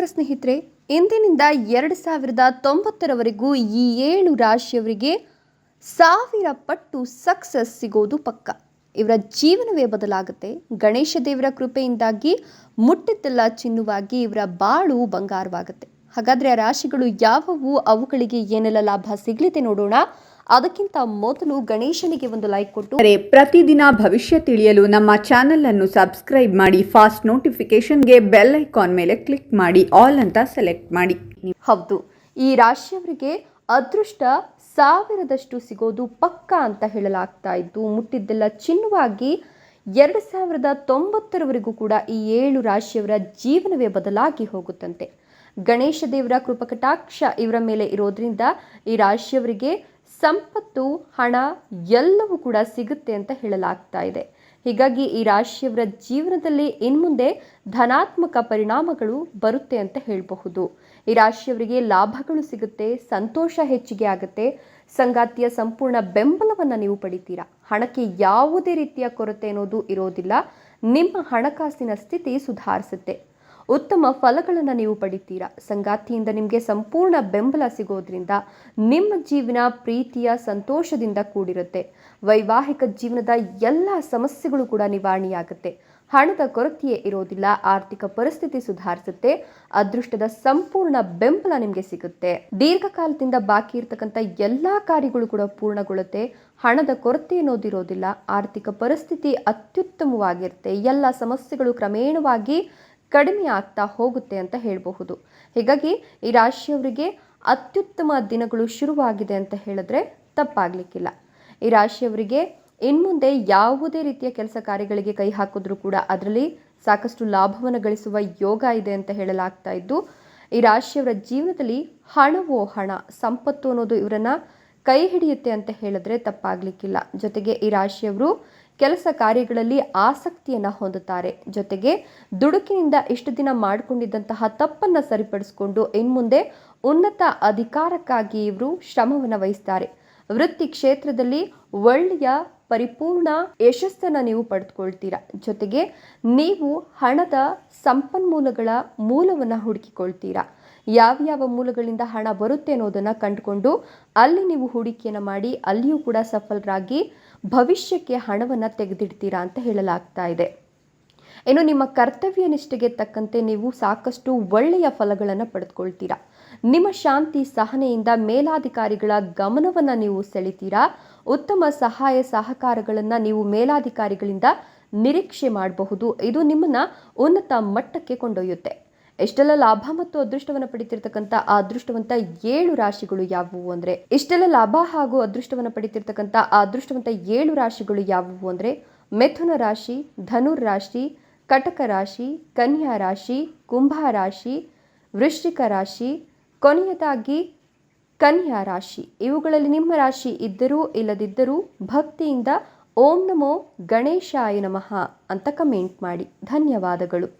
ನಮಸ್ಕಾರ ಸ್ನೇಹಿತರೆ, ಇಂದಿನಿಂದ ಎರಡು ಸಾವಿರದ ತೊಂಬತ್ತರವರೆಗೂ ಈ ಏಳು ರಾಶಿಯವರಿಗೆ ಸಾವಿರ ಪಟ್ಟು ಸಕ್ಸಸ್ ಸಿಗೋದು ಪಕ್ಕ. ಇವರ ಜೀವನವೇ ಬದಲಾಗುತ್ತೆ. ಗಣೇಶ ದೇವರ ಕೃಪೆಯಿಂದಾಗಿ, ಮುಟ್ಟಿದ್ದೆಲ್ಲ ಚಿನ್ನುವಾಗಿ ಇವರ ಬಾಳು ಬಂಗಾರವಾಗುತ್ತೆ. ಹಾಗಾದರೆ ಆ ರಾಶಿಗಳು ಯಾವುವು? ಅವುಗಳಿಗೆ ಏನೆಲ್ಲ ಲಾಭ ಸಿಗಲಿದೆ ನೋಡೋಣ. ಅದಕ್ಕಿಂತ ಮೊದಲು ಗಣೇಶನಿಗೆ ಒಂದು ಲೈಕ್ ಕೊಟ್ಟು ಪ್ರತಿದಿನ ಭವಿಷ್ಯ ತಿಳಿಯಲು ನಮ್ಮ ಚಾನೆಲ್ ಅನ್ನು ಸಬ್ಸ್ಕ್ರೈಬ್ ಮಾಡಿ ಫಾಸ್ಟ್ ನೋಟಿಫಿಕೇಶನ್ಗೆ ಬೆಲ್ ಐಕಾನ್ ಮೇಲೆ ಕ್ಲಿಕ್ ಮಾಡಿ ಆಲ್ ಅಂತ ಸೆಲೆಕ್ಟ್ ಮಾಡಿ. ಹೌದು ಈ ರಾಶಿಯವರಿಗೆ ಅದೃಷ್ಟ ಸಾವಿರದಷ್ಟು ಸಿಗೋದು ಪಕ್ಕಾ ಅಂತ ಹೇಳಲಾಗ್ತಾ ಇದ್ದು ಮುಟ್ಟಿದ್ದೆಲ್ಲ ಚಿನ್ನವಾಗಿ ಎರಡು ಸಾವಿರದ ತೊಂಬತ್ತರವರೆಗೂ ಕೂಡ ಈ ಏಳು ರಾಶಿಯವರ ಜೀವನವೇ ಬದಲಾಗಿ ಹೋಗುತ್ತಂತೆ. ಗಣೇಶ ದೇವರ ಕೃಪಕಟಾಕ್ಷ ಇವರ ಮೇಲೆ ಇರೋದ್ರಿಂದ ಈ ರಾಶಿಯವರಿಗೆ ಸಂಪತ್ತು, ಹಣ ಎಲ್ಲವೂ ಕೂಡ ಸಿಗುತ್ತೆ ಅಂತ ಹೇಳಲಾಗ್ತಾ ಇದೆ. ಹೀಗಾಗಿ ಈ ರಾಶಿಯವರ ಜೀವನದಲ್ಲಿ ಇನ್ಮುಂದೆ ಧನಾತ್ಮಕ ಪರಿಣಾಮಗಳು ಬರುತ್ತೆ ಅಂತ ಹೇಳಬಹುದು. ಈ ರಾಶಿಯವರಿಗೆ ಲಾಭಗಳು ಸಿಗುತ್ತೆ, ಸಂತೋಷ ಹೆಚ್ಚಿಗೆ ಆಗುತ್ತೆ. ಸಂಗಾತಿಯ ಸಂಪೂರ್ಣ ಬೆಂಬಲವನ್ನು ನೀವು ಪಡಿತೀರಾ? ಹಣಕ್ಕೆ ಯಾವುದೇ ರೀತಿಯ ಕೊರತೆ ಅನ್ನೋದು ಇರೋದಿಲ್ಲ. ನಿಮ್ಮ ಹಣಕಾಸಿನ ಸ್ಥಿತಿ ಸುಧಾರಿಸುತ್ತೆ. ಉತ್ತಮ ಫಲಗಳನ್ನು ನೀವು ಪಡಿತೀರಾ? ಸಂಗಾತಿಯಿಂದ ನಿಮಗೆ ಸಂಪೂರ್ಣ ಬೆಂಬಲ ಸಿಗೋದ್ರಿಂದ ನಿಮ್ಮ ಜೀವನ ಪ್ರೀತಿಯ ಸಂತೋಷದಿಂದ ಕೂಡಿರುತ್ತೆ. ವೈವಾಹಿಕ ಜೀವನದ ಎಲ್ಲ ಸಮಸ್ಯೆಗಳು ಕೂಡ ನಿವಾರಣೆಯಾಗುತ್ತೆ. ಹಣದ ಕೊರತೆಯೇ ಇರೋದಿಲ್ಲ, ಆರ್ಥಿಕ ಪರಿಸ್ಥಿತಿ ಸುಧಾರಿಸುತ್ತೆ, ಅದೃಷ್ಟದ ಸಂಪೂರ್ಣ ಬೆಂಬಲ ನಿಮಗೆ ಸಿಗುತ್ತೆ. ದೀರ್ಘಕಾಲದಿಂದ ಬಾಕಿ ಇರತಕ್ಕಂಥ ಎಲ್ಲ ಕಾರ್ಯಗಳು ಕೂಡ ಪೂರ್ಣಗೊಳ್ಳುತ್ತೆ. ಹಣದ ಕೊರತೆ ಅನ್ನೋದಿರೋದಿಲ್ಲ ಆರ್ಥಿಕ ಪರಿಸ್ಥಿತಿ ಅತ್ಯುತ್ತಮವಾಗಿರುತ್ತೆ. ಎಲ್ಲ ಸಮಸ್ಯೆಗಳು ಕ್ರಮೇಣವಾಗಿ ಕಡಿಮೆ ಆಗ್ತಾ ಹೋಗುತ್ತೆ ಅಂತ ಹೇಳಬಹುದು. ಹೀಗಾಗಿ ಈ ರಾಶಿಯವರಿಗೆ ಅತ್ಯುತ್ತಮ ದಿನಗಳು ಶುರುವಾಗಿದೆ ಅಂತ ಹೇಳಿದ್ರೆ ತಪ್ಪಾಗಲಿಕ್ಕಿಲ್ಲ. ಈ ರಾಶಿಯವರಿಗೆ ಇನ್ಮುಂದೆ ಯಾವುದೇ ರೀತಿಯ ಕೆಲಸ ಕಾರ್ಯಗಳಿಗೆ ಕೈ ಹಾಕಿದ್ರೂ ಕೂಡ ಅದರಲ್ಲಿ ಸಾಕಷ್ಟು ಲಾಭವನ್ನು ಗಳಿಸುವ ಯೋಗ ಇದೆ ಅಂತ ಹೇಳಲಾಗ್ತಾ ಇದ್ದು, ಈ ರಾಶಿಯವರ ಜೀವನದಲ್ಲಿ ಹಣವೋ ಹಣ, ಸಂಪತ್ತು ಅನ್ನೋದು ಇವರನ್ನ ಕೈ ಹಿಡಿಯುತ್ತೆ ಅಂತ ಹೇಳಿದ್ರೆ ತಪ್ಪಾಗಲಿಕ್ಕಿಲ್ಲ. ಜೊತೆಗೆ ಈ ರಾಶಿಯವರು ಕೆಲಸ ಕಾರ್ಯಗಳಲ್ಲಿ ಆಸಕ್ತಿಯನ್ನು ಹೊಂದುತ್ತಾರೆ. ಜೊತೆಗೆ ದುಡುಕಿನಿಂದ ಇಷ್ಟು ದಿನ ಮಾಡಿಕೊಂಡಿದ್ದಂತಹ ತಪ್ಪನ್ನು ಸರಿಪಡಿಸಿಕೊಂಡು ಇನ್ಮುಂದೆ ಉನ್ನತ ಅಧಿಕಾರಕ್ಕಾಗಿ ಇವರು ಶ್ರಮವನ್ನು ವಹಿಸ್ತಾರೆ. ವೃತ್ತಿ ಕ್ಷೇತ್ರದಲ್ಲಿ ಒಳ್ಳೆಯ ಪರಿಪೂರ್ಣ ಯಶಸ್ಸನ್ನು ನೀವು ಪಡೆದುಕೊಳ್ತೀರಾ? ಜೊತೆಗೆ ನೀವು ಹಣದ ಸಂಪನ್ಮೂಲಗಳ ಮೂಲವನ್ನು ಹುಡುಕಿಕೊಳ್ತೀರಾ? ಯಾವ್ಯಾವ ಮೂಲಗಳಿಂದ ಹಣ ಬರುತ್ತೆ ಅನ್ನೋದನ್ನು ಕಂಡುಕೊಂಡು ಅಲ್ಲಿ ನೀವು ಹೂಡಿಕೆಯನ್ನು ಮಾಡಿ ಅಲ್ಲಿಯೂ ಕೂಡ ಸಫಲರಾಗಿ ಭವಿಷ್ಯಕ್ಕೆ ಹಣವನ್ನು ತೆಗೆದಿಡ್ತೀರಾ ಅಂತ ಹೇಳಲಾಗ್ತಾ ಇದೆ. ಏನು ನಿಮ್ಮ ಕರ್ತವ್ಯ ನಿಷ್ಠೆಗೆ ತಕ್ಕಂತೆ ನೀವು ಸಾಕಷ್ಟು ಒಳ್ಳೆಯ ಫಲಗಳನ್ನು ಪಡೆದುಕೊಳ್ತೀರಾ. ನಿಮ್ಮ ಶಾಂತಿ ಸಹನೆಯಿಂದ ಮೇಲಾಧಿಕಾರಿಗಳ ಗಮನವನ್ನು ನೀವು ಸೆಳಿತೀರಾ. ಉತ್ತಮ ಸಹಾಯ ಸಹಕಾರಗಳನ್ನು ನೀವು ಮೇಲಾಧಿಕಾರಿಗಳಿಂದ ನಿರೀಕ್ಷೆ ಮಾಡಬಹುದು. ಇದು ನಿಮ್ಮನ್ನು ಉನ್ನತ ಮಟ್ಟಕ್ಕೆ ಕೊಂಡೊಯ್ಯುತ್ತೆ. ಎಷ್ಟೆಲ್ಲ ಲಾಭ ಮತ್ತು ಅದೃಷ್ಟವನ್ನು ಪಡಿತಿರ್ತಕ್ಕಂಥ ಆ ಅದೃಷ್ಟವಂತ ಏಳು ರಾಶಿಗಳು ಯಾವುವು ಅಂದರೆ ಇಷ್ಟೆಲ್ಲ ಲಾಭ ಹಾಗೂ ಅದೃಷ್ಟವನ್ನು ಪಡಿತಿರ್ತಕ್ಕಂಥ ಆ ಅದೃಷ್ಟವಂತ ಏಳು ರಾಶಿಗಳು ಯಾವುವು ಅಂದರೆ, ಮಿಥುನ ರಾಶಿ, ಧನುರ್ ರಾಶಿ, ಕಟಕ ರಾಶಿ, ಕನ್ಯಾ ರಾಶಿ, ಕುಂಭ ರಾಶಿ, ವೃಶ್ಚಿಕ ರಾಶಿ, ಕೊನೆಯದಾಗಿ ಕನ್ಯಾ ರಾಶಿ. ಇವುಗಳಲ್ಲಿ ನಿಮ್ಮ ರಾಶಿ ಇದ್ದರೂ ಇಲ್ಲದಿದ್ದರೂ ಭಕ್ತಿಯಿಂದ ಓಂ ನಮೋ ಗಣೇಶಾಯ ನಮಃ ಅಂತ ಕಮೆಂಟ್ ಮಾಡಿ. ಧನ್ಯವಾದಗಳು.